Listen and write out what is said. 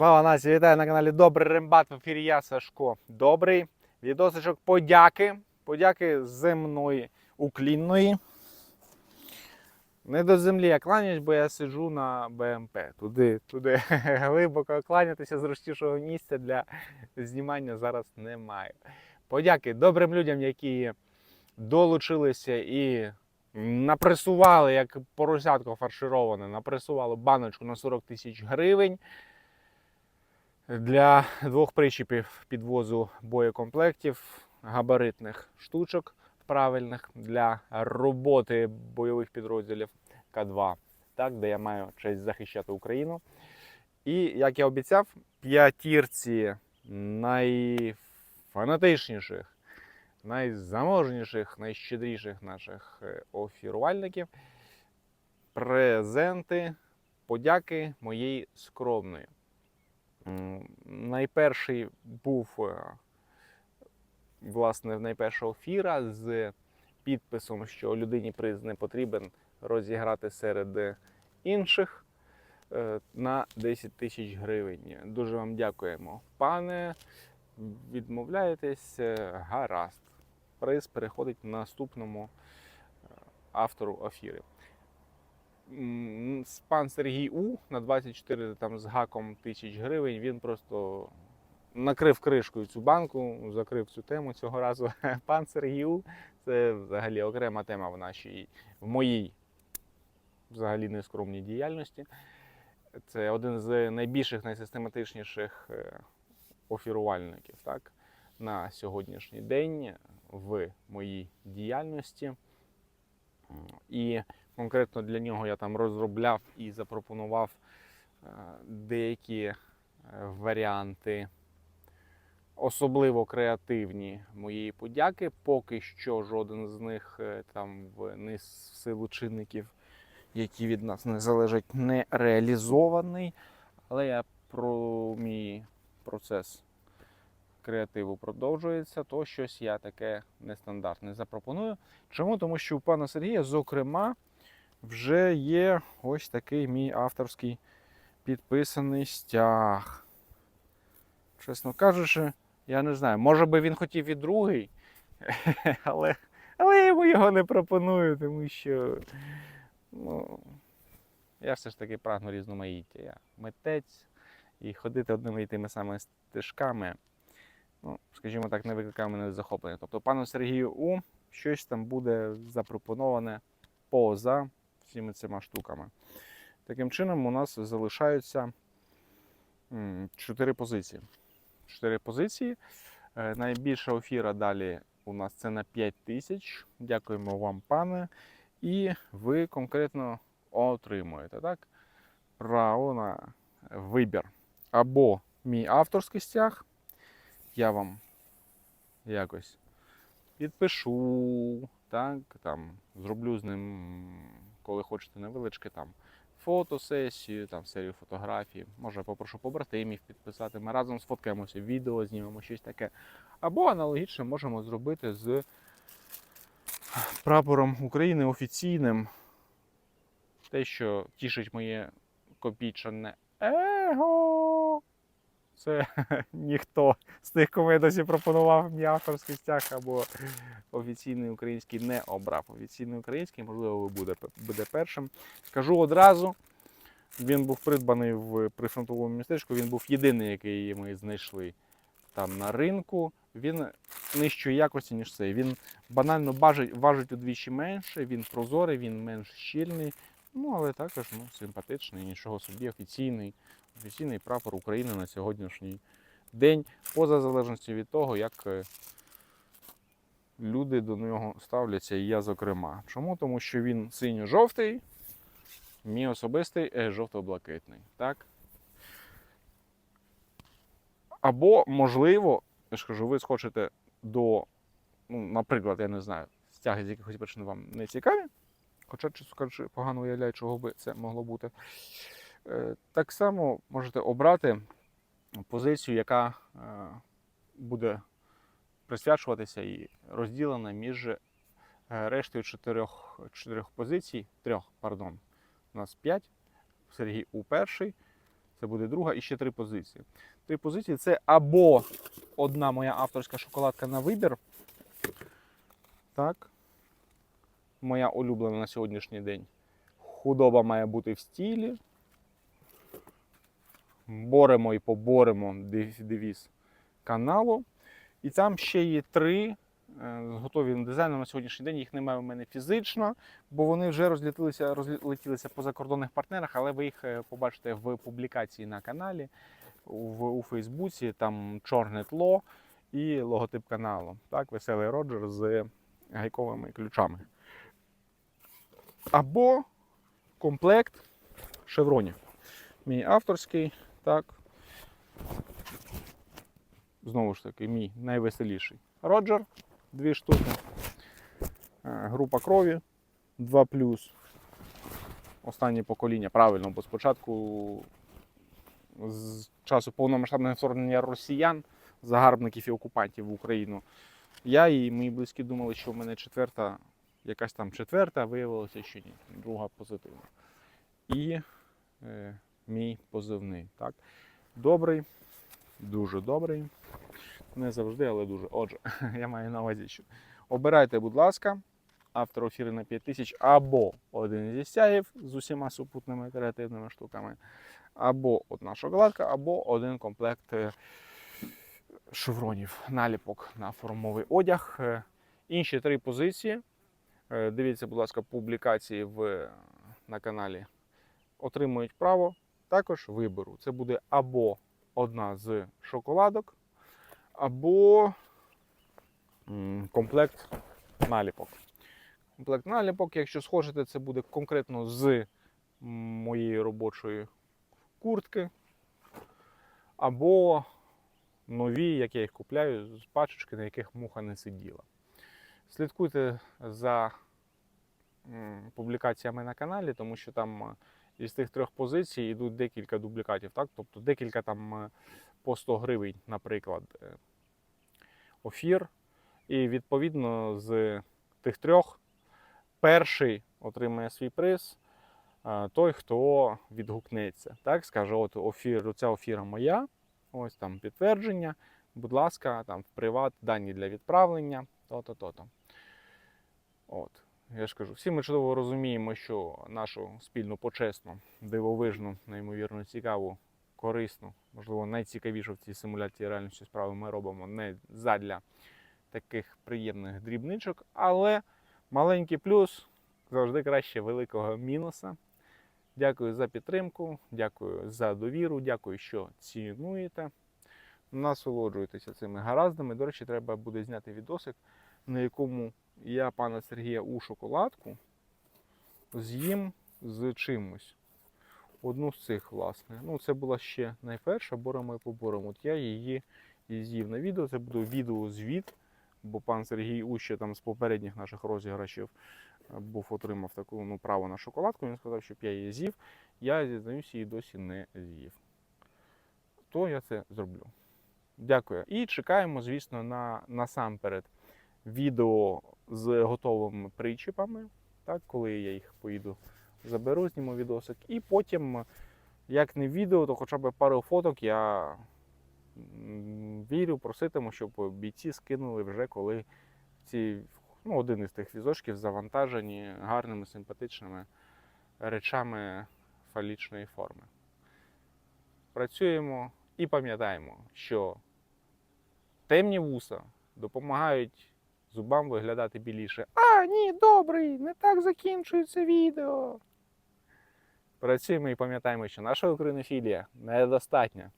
Слава нації, вітаю на каналі Добрий Рембат. В ефірі я Сашко. Добрий. Відосичок подяки. Подяки земної, уклінної. Не до землі я кланяюсь, бо я сиджу на БМП. Туди, туди глибоко кланятися зручнішого місця для знімання зараз немає. Подяки добрим людям, які долучилися і напресували, як поросятко фаршироване, напресували баночку на 40 тисяч гривень для двох причіпів підвозу боєкомплектів, габаритних штучок правильних для роботи бойових підрозділів К2, так, де я маю честь захищати Україну. І як я обіцяв, п'ятірці найфанатичніших, найзаможніших, найщедріших наших е, офірувальників презенти подяки моєї скромної. Найперший був е, власне найпершого фіра з підписом, що людині приз не потрібен розіграти серед інших е, на 10 тисяч гривень. Дуже вам дякуємо, пане. Відмовляєтесь, е, гаразд. Приз переходить наступному автору афіри. Пан Сергій У на 24 там, з гаком тисяч гривень. Він просто накрив кришкою цю банку, закрив цю тему цього разу. Пан Сергій У це взагалі окрема тема в нашій, в моїй взагалі нескромній діяльності. Це один з найбільших, найсистематичніших е, офірувальників так, на сьогоднішній день в моїй діяльності. І конкретно для нього я там розробляв і запропонував е, деякі е, варіанти, особливо креативні моєї подяки. Поки що жоден з них е, там в силу чинників, які від нас не залежать, не реалізований. Але я про мій процес креативу продовжується, то щось я таке нестандартне запропоную. Чому? Тому що у пана Сергія, зокрема, вже є ось такий мій авторський підписаний стяг. Чесно кажучи, я не знаю. Може би він хотів і другий, але, але я йому його не пропоную, тому що ну, я все ж таки прагну різноманіття. Я митець і ходити одними і тими самими стежками, ну, скажімо так, не викликає мене захоплення. Тобто пану Сергію У щось там буде запропоноване поза всіми цими штуками. Таким чином, у нас залишаються м, чотири позиції. Чотири позиції. Е, Найбільша офіра далі у нас це на 5 тисяч. Дякуємо вам, пане. І ви конкретно отримуєте так? право на вибір. Або мій авторський стяг. Я вам якось підпишу, так, там, зроблю з ним, коли хочете, невеличке там фотосесію, там серію фотографій. Може, попрошу побратимів підписати. Ми разом сфоткаємося, відео знімемо щось таке. Або аналогічно можемо зробити з прапором України офіційним. Те, що тішить моє копійчане его. Це ніхто з тих, кому я досі пропонував мій авторський стяг або офіційний український не обрав. Офіційний український, можливо, буде, буде першим. Скажу одразу, він був придбаний в прифронтовому містечку, він був єдиний, який ми знайшли там на ринку. Він нижчої якості, ніж цей. Він банально важить, важить удвічі менше, він прозорий, він менш щільний. Ну, але також ну, симпатичний, нічого собі, офіційний, офіційний прапор України на сьогоднішній день, поза залежністю від того, як е, люди до нього ставляться, і я зокрема. Чому? Тому що він синьо-жовтий, мій особистий е, жовто-блакитний. Так? Або, можливо, я ж кажу, ви схочете до, ну, наприклад, я не знаю, стяги з якихось причин вам не цікаві, хоча, чесно кажучи, погано уявляю, чого би це могло бути. Е, Так само можете обрати позицію, яка е, буде присвячуватися і розділена між е, рештою чотирьох, чотирьох позицій, трьох, пардон. У нас п'ять. Сергій У перший, Це буде друга і ще три позиції. Три позиції це або одна моя авторська шоколадка на вибір. Так. Моя улюблена на сьогоднішній день. Худоба має бути в стілі. Боремо і поборемо девіз каналу. І там ще є три е, з готовим дизайном на сьогоднішній день. Їх немає у мене фізично, бо вони вже розлетілися, розлетілися по закордонних партнерах, але ви їх е, побачите в публікації на каналі, в, у Фейсбуці, там чорне тло і логотип каналу. Так, веселий Роджер з гайковими ключами. Або комплект шевронів. Мій авторський, так. Знову ж таки, мій найвеселіший. Роджер, дві штуки. Е, Група крові 2 Останнє покоління, правильно, бо спочатку з часу повномасштабного вторгнення росіян, загарбників і окупантів в Україну. Я і мої близькі думали, що в мене четверта, якась там четверта, виявилося, що ні. Друга позитивна. І е, мій позивний. Так? Добрий, дуже добрий. Не завжди, але дуже. Отже, я маю на увазі, що обирайте, будь ласка, автор ефіри на 5000 або один зі стягів з усіма супутними креативними штуками, або одна шоколадка, або один комплект е, шевронів, наліпок на формовий одяг. Е, Інші три позиції. Е, Дивіться, будь ласка, публікації в, на каналі. Отримують право також вибору. Це буде або одна з шоколадок, або комплект наліпок. Комплект наліпок, якщо схожете, це буде конкретно з моєї робочої куртки, або нові, як я їх купляю, з пачечки, на яких муха не сиділа. Слідкуйте за публікаціями на каналі, тому що там е, із тих трьох позицій йдуть декілька дублікатів, так? тобто декілька там е, по 100 гривень, наприклад, е, офір. І відповідно з тих трьох перший отримає свій приз. Той, хто відгукнеться, так скаже, от офір, ця офіра моя, ось там підтвердження. Будь ласка, там в приват дані для відправлення, то-то, то-то. От. Я ж кажу, всі ми чудово розуміємо, що нашу спільну почесну, дивовижну, неймовірно цікаву, корисну, можливо, найцікавішу в цій симуляції реальності справи ми робимо не задля таких приємних дрібничок, але маленький плюс завжди краще великого мінуса. Дякую за підтримку, дякую за довіру, дякую, що цінуєте. Насолоджуйтеся цими гараздами. До речі, треба буде зняти відосик, на якому я пана Сергія у шоколадку з'їм з чимось. Одну з цих, власне. Ну, це була ще найперша, боремо і поборемо. От я її і з'їв на відео. Це буде відеозвіт, бо пан Сергій Уще там з попередніх наших розіграшів е, був отримав таку ну, право на шоколадку. Він сказав, щоб я її з'їв. Я зізнаюся, її досі не з'їв. То я це зроблю. Дякую. І чекаємо, звісно, на насамперед відео з готовими причіпами, так, коли я їх поїду заберу, зніму відосик. І потім, як не відео, то хоча б пару фоток я вірю, проситиму, щоб бійці скинули вже коли ці, ну, один із тих візочків завантажені гарними, симпатичними речами фалічної форми. Працюємо і пам'ятаємо, що темні вуса допомагають зубам виглядати біліше. А, ні, добрий, не так закінчується відео. Працюємо і пам'ятаємо, що наша українофілія недостатня.